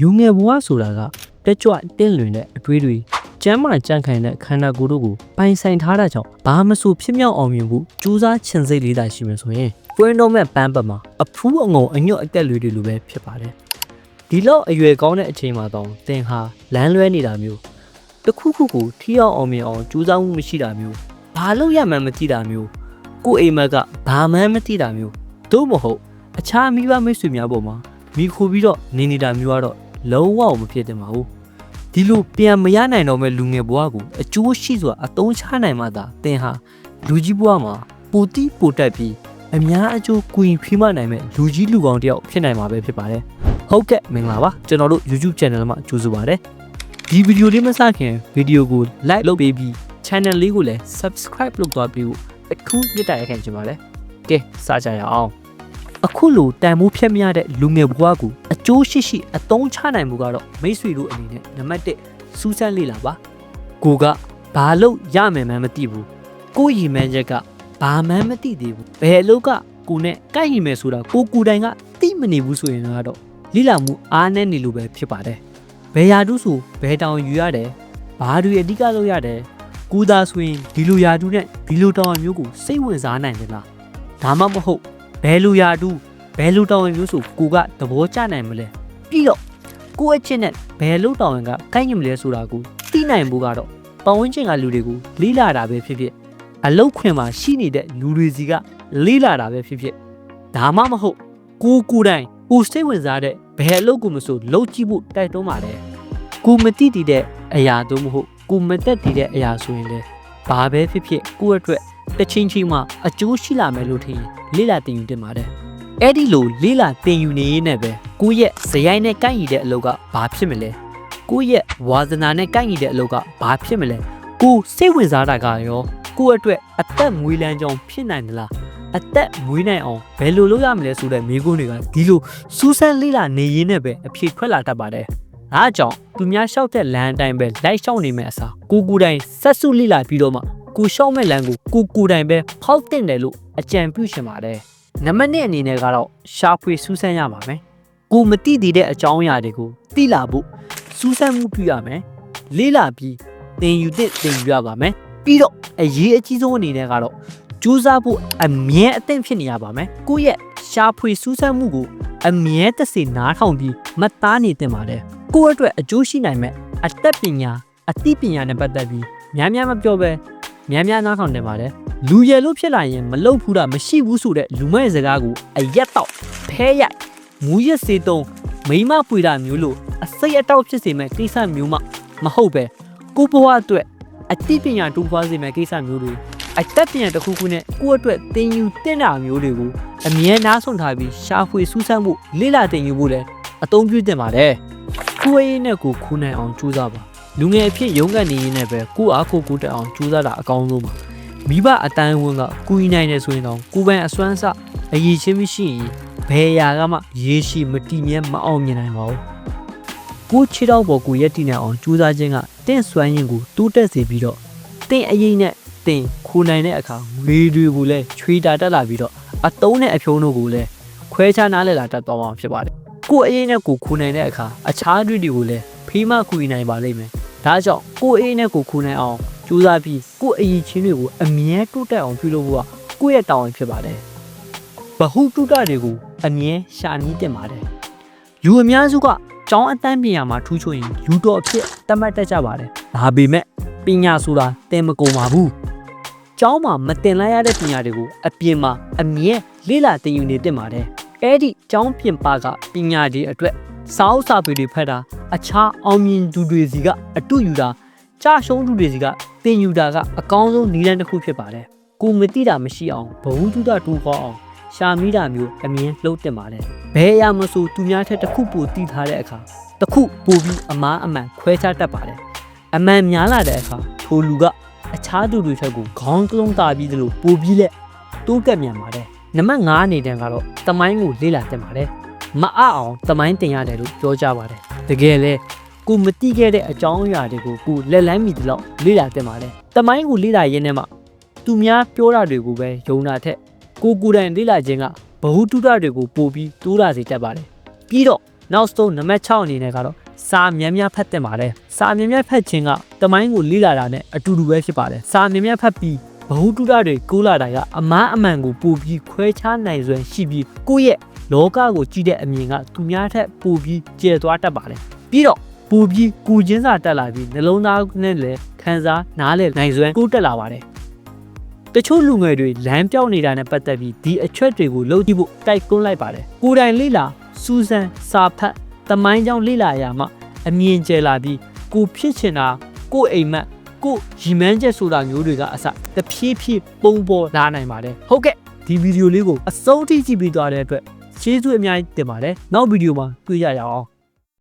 ယူငယ်ဘဝဆိုတာကတက်ကြွတင်းလွင်တဲ့အတွေးတွေကျမ်းမာကြံ့ခိုင်တဲ့ခန္ဓာကိုယ်တို့ကိုပိုင်ဆိုင်ထားတာကြောင့်ဘာမှမဆိုဖြစ်မြောက်အောင်မြင်ဖို့ကြိုးစားချင်စိတ်လေးသာရှိမှဆိုရင်ပွင့်တော့မဲ့ပန်းပတ်မှာအဖူးအငုံအညွတ်အတက်လွေတွေလိုပဲဖြစ်ပါတယ်ဒီလောက်အရွယ်ကောင်းတဲ့အချိန်မှာတော့သင်ဟာလမ်းလွဲနေတာမျိုးတစ်ခုခုကိုထီအောင်အောင်မြင်အောင်ကြိုးစားမှုမရှိတာမျိုးဘာလို့ရမှန်းမသိတာမျိုးကိုယ့်အိမ်မက်ကဘာမှန်းမသိတာမျိုးသို့မဟုတ်အခြားမိဘမိတ်ဆွေများပေါ်မှာမိခိုပြီးတော့နေနေတာမျိုးကတော့ လုံးဝမဖြစ်တင်ပါဘူးဒီလိုပြန်မရနိုင်တော့မဲ့လူငယ်ဘဝကိုအကျိုးရှိစွာအသုံးချနိုင်မှသာသင်ဟာလူကြီးဘဝမှာပူတိပူတက်ပြီးအများအကျိုးကူရင်ဖိမနိုင်မဲ့လူကြီးလူကောင်တယောက်ဖြစ်နိုင်မှာပဲဖြစ်ပါတယ်ဟုတ်ကဲ့မင်္ဂလာပါကျွန်တော်တို့ YouTube channel မှာကြိုဆိုပါရစေဒီဗီဒီယိုလေးမစခင်ဗီဒီယိုကို like လုပ်ပေးပြီး channel လေးကိုလည်း subscribe လုပ်သွားပြီးအထူးမြတ်တိုက်ရခင်ချင်ပါတယ်ကဲစကြရအောင်အခုလိုတန်မိုးဖြတ်မရတဲ့လူငယ်ဘဝကိုအ ကျိုးရှိရှိအသုံးချနိုင်မှုကတော့မိတ်ဆွေတို့အနေနဲ့နံပါတ်1စူးစမ်းလေ့လာပါကိုကဘာလို့ရမယ်မှန်းမသိဘူးကိုရည်မှန်းချက်ကဘာမှန်းမသိသေးဘူးဘယ်အလုပ်ကကိုနဲ့ကိုက်ရည်မယ်ဆိုတာကိုကူတိုင်ကသိမနေဘူးဆိုရင်တော့လိလာမှုအားနဲ့နေလို့ပဲဖြစ်ပါတယ်ဘယ်ရာတူးဆိုဘယ်တောင်ယူရတယ်ဘာတွေအဓိကလုပ်ရတယ်ကိုသာဆိုရင်ဒီလိုရာတူးနဲ့ဒီလိုတောင်မျိုးကိုစိတ်ဝင်စားနိုင်တယ်လားဒါမှမဟုတ်ဘယ်လူရာတူ ဘယ်လူတောင်းဝင်မျိုးဆိုကိုကသဘောကျနိုင်မလဲပြီးတော့ကိုအချင်းနဲ့ဘယ်လူတောင်းဝင်ကကိုင်းညမလဲဆိုတာကိုသိနိုင်ဖို့ကတော့ပတ်ဝန်းကျင်ကလူတွေကိုလေးလာတာပဲဖြစ်ဖြစ်အလုတ်ခွင်မှာရှိနေတဲ့လူတွေစီကလေးလာတာပဲဖြစ်ဖြစ်ဒါမှမဟုတ်ကိုကိုယ်တိုင်ကိုစိတ်ဝင်စားတဲ့ဘယ်အလုတ်ကိုမဆိုလှုပ်ကြည့်ဖို့တိုက်တွန်းပါတယ်ကိုမတိတည်တဲ့အရာတို့မဟုတ်ကိုမတက်တည်တဲ့အရာဆိုရင်လေဘာပဲဖြစ်ဖြစ်ကိုယ့်အတွက်တစ်ချင်းချင်းမှအကျိုးရှိလာမယ်လို့ထင်ရင်လေးလာတင်ယူတင်ပါတယ်။ အဲ့ဒီလိုလေးလာတင်ယူနေရင်းနဲ့ပဲကိုယ့်ရဲ့ဇယိုင်းနဲ့ကိုက်ညီတဲ့အလုပ်ကဘာဖြစ်မလဲ။ကိုယ့်ရဲ့ဝါသနာနဲ့ကိုက်ညီတဲ့အလုပ်ကဘာဖြစ်မလဲ။ကိုယ်စိတ်ဝင်စားတာကရောကိုယ့်အတွက်အသက်မွေးလန်းကြောင်းဖြစ်နိုင်သလား။အသက်မွေးနိုင်အောင်ဘယ်လိုလုပ်ရမလဲဆိုတဲ့မိကုန်းတွေကဒီလိုစူးစမ်းလေးလာနေရင်းနဲ့ပဲအဖြေထွက်လာတတ်ပါတယ်။ဒါကြောင့်သူများလျှောက်တဲ့လမ်းအတိုင်းပဲလိုက်လျှောက်နေမယ့်အစားကိုကိုယ်တိုင်ဆက်စုလိလာပြီးတော့မှကိုလျှောက်မဲ့လမ်းကိုကိုကိုယ်တိုင်ပဲဖောက်တင်တယ်လို့အကြံပြုရှင်ပါတယ်။ နံပါတ်1အနေနဲ့ကတော့ရှာဖွေစူးစမ်းရပါမယ်။ကိုမသိသေးတဲ့အကြောင်းအရာတွေကိုသိလာဖို့စူးစမ်းမှုပြုရမယ်။လေးလာပြီးသင်ယူတဲ့သင်ယူရပါမယ်။ပြီးတော့အရေးအကြီးဆုံးအနေနဲ့ကတော့ကြိုးစားဖို့အမြဲအသင့်ဖြစ်နေရပါမယ်။ကိုယ့်ရဲ့ရှာဖွေစူးစမ်းမှုကိုအမြဲတစေနားထောင်ပြီးမှတ်သားနေသင့်ပါတယ်။ကိုယ့်အတွက်အကျိုးရှိနိုင်မဲ့အသက်ပညာအသိပညာနဲ့ပတ်သက်ပြီးများများမပြောဘဲများများနားထောင်တင်ပါတယ် လူရယ်လို့ဖြစ်လာရင်မလုတ်ဘူးတာမရှိဘူးဆိုတဲ့လူမဲ့စကားကိုအရက်တော့ဖဲရိုက်မူရက်စေတုံးမိမပွေတာမျိုးလို့အစိတ်အတောက်ဖြစ်စေမဲ့ကိစ္စမျိုးမှမဟုတ်ပဲကိုဘဝအတွက်အသိပညာတူပွားစေမဲ့ကိစ္စမျိုးတွေအသက်ပညာတစ်ခုခုနဲ့ကိုယ့်အတွက်သင်ယူတင်တာမျိုးတွေကိုအမြဲနားဆုံးထားပြီးရှာဖွေစူးစမ်းမှုလေ့လာသင်ယူဖို့လည်းအသုံးပြုတင်ပါတယ်ကိုယ်ရေးနဲ့ကိုခူးနိုင်အောင်ကြိုးစားပါလူငယ်အဖြစ်ရုန်းကန်နေရင်းနဲ့ပဲကိုယ့်အားကိုယ်ကိုယ်တက်အောင်ကြိုးစားတာအကောင်းဆုံးပါ မိဘအတန်းအဝန်းကကူညီနိုင်တယ်ဆိုရင်တော့ကိုယ်ပိုင်အစွမ်းအစအရေးချင်းမရှိရင်ဘယ်ရာကမှရေရှိမတည်မြဲမအောင်မြင်နိုင်ပါဘူးကိုယ်ခြေတော့ပေါ်ကိုရက်တည်နေအောင်ကြိုးစားခြင်းကတင့်စွမ်းရင်ကိုတိုးတက်စေပြီးတော့တင့်အရေးနဲ့တင်ခိုးနိုင်တဲ့အခါငွေတွေကိုလည်းချွေတာတက်လာပြီးတော့အတုံးနဲ့အဖြုံးတို့ကိုလည်းခွဲခြားနားလည်လာတတ်သွားမှာဖြစ်ပါတယ်ကိုယ်အရေးနဲ့ကိုခိုးနိုင်တဲ့အခါအခြားတွေကိုလည်းဖေးမကူညီနိုင်ပါလိမ့်မယ်ဒါကြောင့်ကိုယ်အေးနဲ့ကိုခိုးနိုင်အောင် ကြိုးစားပြီးကိုယ်အရေးချင်းတွေကိုအမြဲတိုးတက်အောင်ပြုလုပ်ဖို့ကကိုယ့်ရဲ့တာဝန်ဖြစ်ပါတယ်ဘဟုတုတတွေကိုအမြဲရှာနီးတင်ပါတယ်ယူအများစုကကျောင်းအတန်းပညာမှာထူးချွန်ရင်ယူတော်အဖြစ်တတ်မှတ်တတ်ကြပါတယ်ဒါပေမဲ့ပညာဆိုတာတင်မကုန်ပါဘူးကျောင်းမှာမတင်လိုက်ရတဲ့ပညာတွေကိုအပြင်မှာအမြဲလေ့လာသင်ယူနေတင်ပါတယ်အဲ့ဒီကျောင်းပြင်ပကပညာတွေအတွက်စာအုပ်စာပေတွေဖတ်တာအခြားအောင်မြင်သူတွေစီကအတူယူတာကြာရှုံးသူတွေစီကသ င်ယူတာကအကောင်းဆုံးနည်းလမ်းတစ်ခုဖြစ်ပါတယ်ကိုမသိတာမရှိအောင်ဘဝတုဒတူကောင်းအောင်ရှာမိတာမျိုးအမြင်လှုပ်တင်ပါတယ်ဘယ်အရာမဆိုသူများထက်တစ်ခုပိုတည်ထားတဲ့အခါတစ်ခုပိုပြီးအမားအမှန်ခွဲခြားတတ်ပါတယ်အမှန်များလာတဲ့အခါထိုလူကအခြားသူတွေထက်ကိုခေါင်းကလုံးတာပြီးသလိုပိုပြီးလက်တိုးကပ်မြန်ပါတယ်နံပါတ်5အနေနဲ့ကတော့တမိုင်းကိုလေ့လာတင်ပါတယ်မအအောင်တမိုင်းတင်ရတယ်လို့ပြောကြပါတယ်တကယ်လဲ ကိုမတိခဲ့တဲ့အကြောင်းအရာတွေကိုကိုလက်လန်းမိသလောက်လေ့လာတင်ပါတယ်တမိုင်းကိုလေ့လာရင်းနဲ့မှသူများပြောတာတွေကိုပဲယုံတာထက်ကိုကိုယ်တိုင်လေ့လာခြင်းကဘ ഹു တုဒတွေကိုပို့ပြီးတိုးလာစေတတ်ပါတယ်ပြီးတော့နောက်ဆုံးနံပါတ်6အနေနဲ့ကတော့စာများများဖတ်တင်ပါတယ်စာများများဖတ်ခြင်းကတမိုင်းကိုလေ့လာတာနဲ့အတူတူပဲဖြစ်ပါတယ်စာများများဖတ်ပြီးဘ ഹു တုဒတွေကိုးလာတာကအမားအမှန်ကိုပို့ပြီးခွဲခြားနိုင်စွမ်းရှိပြီးကိုယ့်ရဲ့လောကကိုကြည့်တဲ့အမြင်ကသူများထက်ပိုပြီးကျယ်သွားတတ်ပါတယ်ပြီးတော့ ပိုပြီးကိုချင်းစာတက်လာပြီးနှလုံးသားနဲ့လည်းခံစားနားလည်နိုင်စွမ်းတိုးတက်လာပါတယ်တချို့လူငယ်တွေလမ်းပြောင်းနေတာနဲ့ပတ်သက်ပြီးဒီအချက်တွေကိုလုပ်ကြည့်ဖို့တိုက်တွန်းလိုက်ပါတယ်ကိုယ်တိုင်လေ့လာစူးစမ်းစာဖတ်တမိုင်းကြောင်းလေ့လာရမှအမြင်ကျယ်လာပြီးကိုဖြစ်ချင်တာကိုအိမ်မက်ကိုရီမန်းချက်ဆိုတာမျိုးတွေကအစတဖြည်းဖြည်းပုံပေါ်လာနိုင်ပါတယ်ဟုတ်ကဲ့ဒီဗီဒီယိုလေးကိုအဆုံးထိကြည့်ပြီးသွားတဲ့အတွက်ကျေးဇူးအများကြီးတင်ပါတယ်နောက်ဗီဒီယိုမှာတွေ့ကြရအောင်